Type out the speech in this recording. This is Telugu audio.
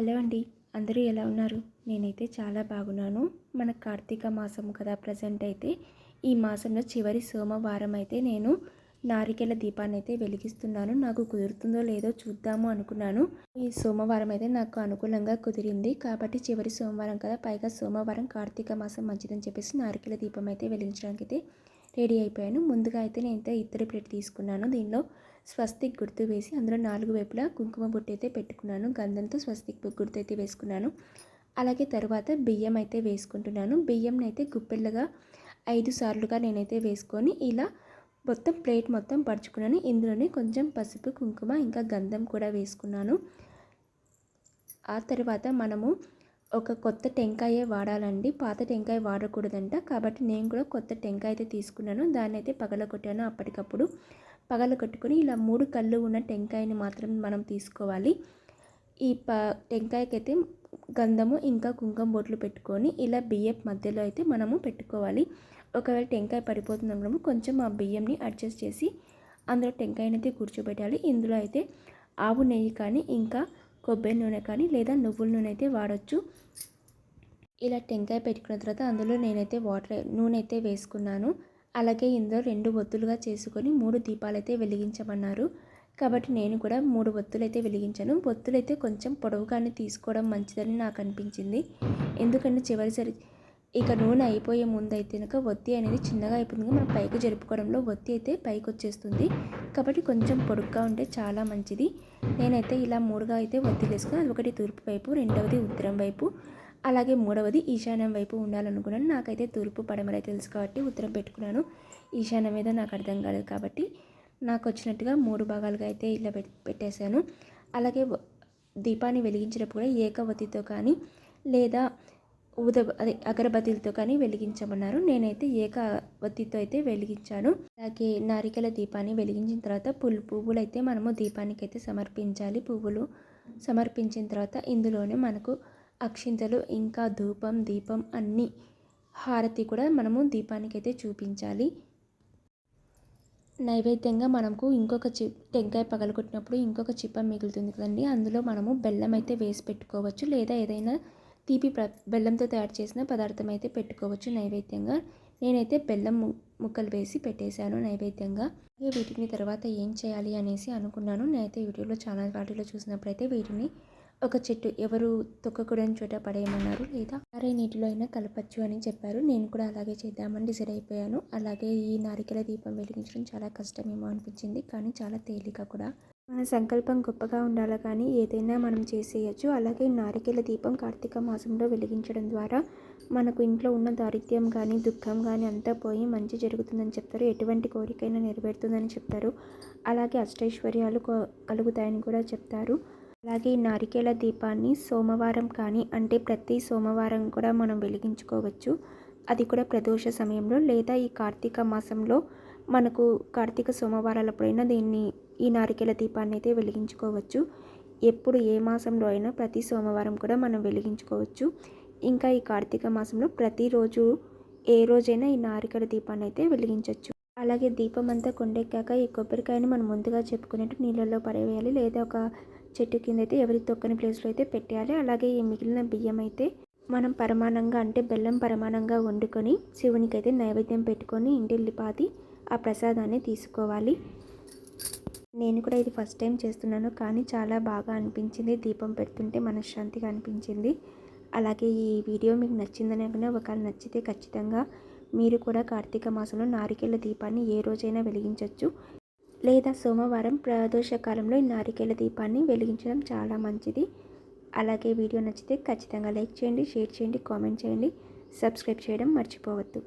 హలో అండి అందరూ ఎలా ఉన్నారు? నేనైతే చాలా బాగున్నాను. మన కార్తీక మాసం కదా ప్రజెంట్ అయితే. ఈ మాసంలో చివరి సోమవారం అయితే నేను నారికెల దీపాన్ని అయితే వెలిగిస్తున్నాను. నాకు కుదురుతుందో లేదో చూద్దాము అనుకున్నాను. ఈ సోమవారం అయితే నాకు అనుకూలంగా కుదిరింది. కాబట్టి చివరి సోమవారం కదా పైగా సోమవారం కార్తీక మాసం మంచిదని చెప్పేసి నారికెల దీపం అయితే వెలిగించడానికి అయితే రెడీ అయిపోయాను. ముందుగా అయితే నేను అయితే ఇత్తడి ప్లేట్ తీసుకున్నాను. దీనిలో స్వస్తిక్ గుర్తు వేసి అందులో నాలుగు వైపులా కుంకుమ బొట్టు అయితే పెట్టుకున్నాను. గంధంతో స్వస్తిక్ గుర్తు అయితే వేసుకున్నాను. అలాగే తర్వాత బియ్యం అయితే వేసుకుంటున్నాను. బియ్యంని అయితే గుప్పెళ్ళగా ఐదు సార్లుగా నేనైతే వేసుకొని ఇలా మొత్తం ప్లేట్ మొత్తం పరుచుకున్నాను. ఇందులోనే కొంచెం పసుపు కుంకుమ ఇంకా గంధం కూడా వేసుకున్నాను. ఆ తర్వాత మనము ఒక కొత్త టెంకాయ వాడాలండి. పాత టెంకాయ వాడకూడదంట. కాబట్టి నేను కూడా కొత్త టెంకాయ అయితే తీసుకున్నాను. దాన్ని అయితే పగలగొట్టాను అప్పటికప్పుడు. పగలగొట్టుకొని ఇలా మూడు కళ్ళు ఉన్న టెంకాయని మాత్రం మనం తీసుకోవాలి. ఈ ప టెంకాయకైతే గంధము ఇంకా కుంకుమ బొట్లు పెట్టుకొని ఇలా బియ్యం మధ్యలో అయితే మనము పెట్టుకోవాలి. ఒకవేళ టెంకాయ పడిపోతున్నప్పుడు కొంచెం ఆ బియ్యంని అడ్జస్ట్ చేసి అందులో టెంకాయని అయితే కూర్చోబెట్టాలి. ఇందులో అయితే ఆవు నెయ్యి కానీ ఇంకా కొబ్బరి నూనె కానీ లేదా నువ్వుల నూనె అయితే వాడచ్చు. ఇలా టెంకాయ పెట్టుకున్న తర్వాత అందులో నేనైతే వాటర్ నూనె అయితే వేసుకున్నాను. అలాగే ఇందులో రెండు ఒత్తులుగా చేసుకొని మూడు దీపాలు అయితే వెలిగించమన్నారు. కాబట్టి నేను కూడా మూడు ఒత్తులు అయితే వెలిగించాను. ఒత్తులైతే అయితే కొంచెం పొడవుగానే తీసుకోవడం మంచిదని నాకు అనిపించింది. ఎందుకంటే చివరిసరి ఇక నూనె అయిపోయే ముందు అయితే కనుక ఒత్తి అనేది చిన్నగా అయిపోతుంది. మనం పైకి జరుపుకోవడంలో ఒత్తి అయితే పైకి వచ్చేస్తుంది. కాబట్టి కొంచెం పొడుగ్గా ఉంటే చాలా మంచిది. నేనైతే ఇలా మూడుగా అయితే ఒత్తిలేసుకుని అది ఒకటి తూర్పు వైపు రెండవది ఉత్తరం వైపు. అలాగే మూడవది ఈశాన్యం వైపు ఉండాలనుకున్నాను. నాకైతే తూర్పు పడమరై తెలుసు కాబట్టి ఉత్తరం పెట్టుకున్నాను. ఈశాన్యం మీద నాకు అర్థం కాలేదు కాబట్టి నాకు వచ్చినట్టుగా మూడు భాగాలుగా అయితే ఇలా పెట్టేశాను. అలాగే దీపాన్ని వెలిగించినప్పుడు కూడా ఏకవతితో కానీ లేదా ఊద అదే అగరబత్తిలతో కానీ వెలిగించమన్నారు. నేనైతే ఏకవత్తితో అయితే వెలిగించాను. అలాగే నారికల దీపాన్ని వెలిగించిన తర్వాత పువ్వు పువ్వులు అయితే మనము దీపానికి అయితే సమర్పించాలి. పువ్వులు సమర్పించిన తర్వాత ఇందులోనే మనకు అక్షింతలు ఇంకా ధూపం దీపం అన్నీ హారతి కూడా మనము దీపానికి అయితే చూపించాలి. నైవేద్యంగా మనకు ఇంకొక చి టెంకాయ పగలగొట్టినప్పుడు ఇంకొక చిప్ప మిగులుతుంది కదండి. అందులో మనము బెల్లం అయితే వేసి పెట్టుకోవచ్చు లేదా ఏదైనా తీపి బెల్లంతో తయారు చేసిన పదార్థం అయితే పెట్టుకోవచ్చు నైవేద్యంగా. నేనైతే బెల్లం ముక్కలు వేసి పెట్టేశాను నైవేద్యంగా. వీటిని తర్వాత ఏం చేయాలి అనేసి అనుకున్నాను. నేనైతే యూట్యూబ్లో చాలా వాటిలో చూసినప్పుడైతే వీటిని ఒక చెట్టు ఎవరు తొక్కకూడని చోట పడేయమన్నారు. లేదా అరే నీటిలో అయినా కలపచ్చు అని చెప్పారు. నేను కూడా అలాగే చేద్దామని డిసైడ్ అయిపోయాను. అలాగే ఈ నారికల దీపం వెలిగించడం చాలా కష్టమేమో అనిపించింది. కానీ చాలా తేలిక కూడా. మన సంకల్పం గొప్పగా ఉండాలి కానీ ఏదైనా మనం చేసేయచ్చు. అలాగే నారికేల దీపం కార్తీక మాసంలో వెలిగించడం ద్వారా మనకు ఇంట్లో ఉన్న దారిద్ర్యం కానీ దుఃఖం కానీ అంతా పోయి మంచి జరుగుతుందని చెప్తారు. ఎటువంటి కోరికైనా నెరవేరుతుందని చెప్తారు. అలాగే అష్టైశ్వర్యాలు కలుగుతాయని కూడా చెప్తారు. అలాగే నారికేల దీపాన్ని సోమవారం కానీ అంటే ప్రతి సోమవారం కూడా మనం వెలిగించుకోవచ్చు. అది కూడా ప్రదోష సమయంలో లేదా ఈ కార్తీక మాసంలో మనకు కార్తీక సోమవారాలప్పుడైనా దీన్ని ఈ నారికేల దీపాన్ని అయితే వెలిగించుకోవచ్చు. ఎప్పుడు ఏ మాసంలో అయినా ప్రతి సోమవారం కూడా మనం వెలిగించుకోవచ్చు. ఇంకా ఈ కార్తీక మాసంలో ప్రతిరోజు ఏ రోజైనా ఈ నారికల దీపాన్ని అయితే వెలిగించవచ్చు అలాగే దీపం అంతా కొండెక్కాక ఈ కొబ్బరికాయని మనం ముందుగా చెప్పుకునేట్టు నీళ్ళల్లో పడవేయాలి లేదా ఒక చెట్టు కింద అయితే ఎవరి తొక్కని ప్లేస్లో అయితే పెట్టేయాలి. అలాగే ఈ మిగిలిన బియ్యం అయితే మనం పరమాణంగా అంటే బెల్లం పరమాణంగా వండుకొని శివునికి అయితే నైవేద్యం పెట్టుకొని ఇంటిల్లిపాతి ఆ ప్రసాదాన్ని తీసుకోవాలి. నేను కూడా ఇది ఫస్ట్ టైం చేస్తున్నాను. కానీ చాలా బాగా అనిపించింది. దీపం పెడుతుంటే మనశ్శాంతిగా అనిపించింది. అలాగే ఈ వీడియో మీకు నచ్చిందని అనుకున్నా ఒకవేళ నచ్చితే ఖచ్చితంగా మీరు కూడా కార్తీక మాసంలో నారికేళ్ళ దీపాన్ని ఏ రోజైనా వెలిగించవచ్చు లేదా సోమవారం ప్రదోషకాలంలో ఈ నారికేల దీపాన్ని వెలిగించడం చాలా మంచిది. అలాగే వీడియో నచ్చితే ఖచ్చితంగా లైక్ చేయండి షేర్ చేయండి కామెంట్ చేయండి. సబ్స్క్రైబ్ చేయడం మర్చిపోవద్దు.